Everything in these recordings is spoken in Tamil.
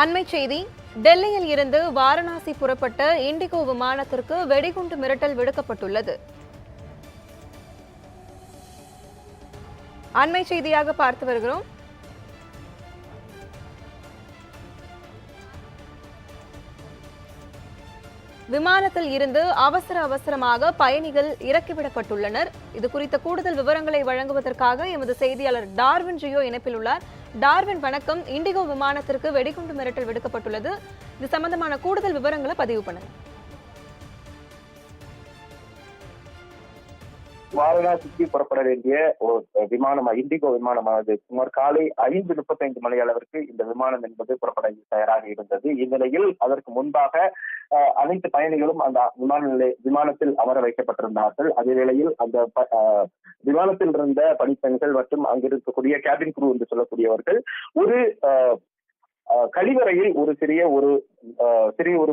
அண்மை செய்தி டெல்லியில் இருந்து வாரணாசி புறப்பட்ட இண்டிகோ விமானத்திற்கு வெடிகுண்டு மிரட்டல் விடுக்கப்பட்டுள்ளது. அண்மை செய்தியாக பார்த்து வருகிறோம். விமானத்தில் இருந்து அவசர அவசரமாக பயணிகள் இறக்கிவிடப்பட்டுள்ளனர். இது குறித்த கூடுதல் விவரங்களை வழங்குவதற்காக எமது செய்தியாளர் டார்வின் ஜியோ இணைப்பில் உள்ளார். டார்வின் வணக்கம். இண்டிகோ விமானத்திற்கு வெடிகுண்டு மிரட்டல் விடுக்கப்பட்டுள்ளது. இது சம்பந்தமான கூடுதல் விவரங்களை பதிவு பண்ணுங்க. வாரணாசிக்கு புறப்பட வேண்டிய ஒரு விமானம் இண்டிகோ விமானமானது சுமார் காலை ஐந்து முப்பத்தைந்து மணி அளவிற்கு இந்த விமானம் என்பது புறப்பட தயாராக இருந்தது. இந்நிலையில் அதற்கு முன்பாக அனைத்து பயணிகளும் அந்த விமான நிலைய விமானத்தில் அமர வைக்கப்பட்டிருந்தார்கள். அதே வேளையில் அந்த ப- விமானத்தில் இருந்த பணிப்பெண்கள் மற்றும் அங்கிருக்கக்கூடிய கேபின் குரூ என்று சொல்லக்கூடியவர்கள் ஒரு கழிவறையில் ஒரு சிறிய ஒரு சிறிய ஒரு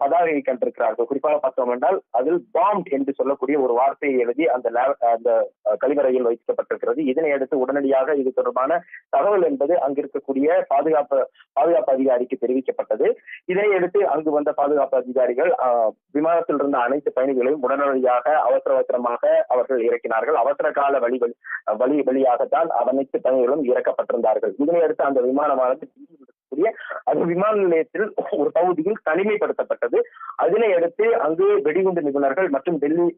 பதாகையை கண்டிருக்கிறார்கள். குறிப்பாக பார்த்தோம் என்றால் அதில் பாம்ப் என்று சொல்லக்கூடிய ஒரு வார்த்தையை எழுதி அந்த அந்த கழிவறையில் வைக்கப்பட்டிருக்கிறது. இதனை அடுத்து உடனடியாக இது தொடர்பான தகவல் என்பது அங்கிருக்கக்கூடிய பாதுகாப்பு பாதுகாப்பு அதிகாரிக்கு தெரிவிக்கப்பட்டது. இதனை அடுத்து அங்கு வந்த பாதுகாப்பு அதிகாரிகள் அஹ், விமானத்தில் இருந்த அனைத்து பயணிகளையும் உடனடியாக அவசர அவசரமாக அவர்கள் இறக்கினார்கள். அவசர கால வழி வழி- வழி வழியாகத்தான் அனைத்து பயணிகளும் இறக்கப்பட்டிருந்தார்கள். இதனை அடுத்து அந்த விமானமானது விமான நிலையத்தில் ஒரு பகுதியில் தனிமைப்படுத்தப்பட்டது. அதனை அடுத்து அங்கு வெடிகுண்டு நிபுணர்கள் மற்றும் டெல்லி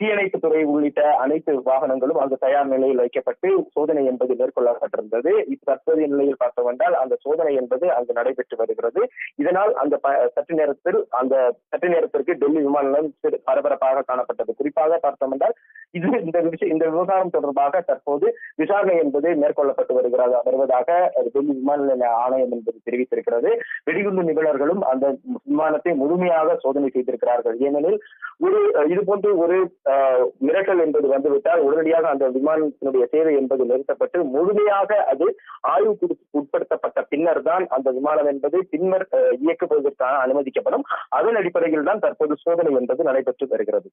தீயணைப்பு துறை உள்ளிட்ட அனைத்து வாகனங்களும் அங்கு தயார் நிலையில் வைக்கப்பட்டு சோதனை என்பது மேற்கொள்ளப்பட்டிருந்தது. தற்போதைய நிலையில் பார்த்தோம் என்றால் அந்த சோதனை என்பது அங்கு நடைபெற்று வருகிறது. இதனால் அந்த சற்று நேரத்தில் அந்த சற்று நேரத்திற்கு டெல்லி விமான நிலையம் சிறு பரபரப்பாக காணப்பட்டது. குறிப்பாக பார்த்தோம் என்றால் இது இந்த விஷயம் இந்த விவகாரம் தொடர்பாக தற்போது விசாரணை என்பது மேற்கொள்ளப்பட்டு வருகிறது வருவதாக டெல்லி விமான நிலைய ஆணையம் என்பது தெரிவித்திருக்கிறது. வெடிகுண்டு நிபுணர்களும் அந்த விமானத்தை முழுமையாக சோதனை செய்திருக்கிறார்கள். ஏனெனில் ஒரு இது போன்று ஒரு அஹ், மிரட்டல் என்பது வந்துவிட்டால் உடனடியாக அந்த விமானத்தினுடைய சேவை என்பது நிறுத்தப்பட்டு முழுமையாக அது ஆய்வுக்கு உட்படுத்தப்பட்ட பின்னர் தான் அந்த விமானம் என்பது பின்னர் அஹ், இயக்கப்படுவதற்கான அனுமதிக்கப்படும். அதன் அடிப்படையில் தான் தற்போது சோதனை என்பது நடைபெற்று வருகிறது.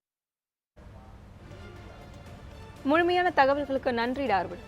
முழுமையான தகவல்களுக்கு நன்றி டார்வின்.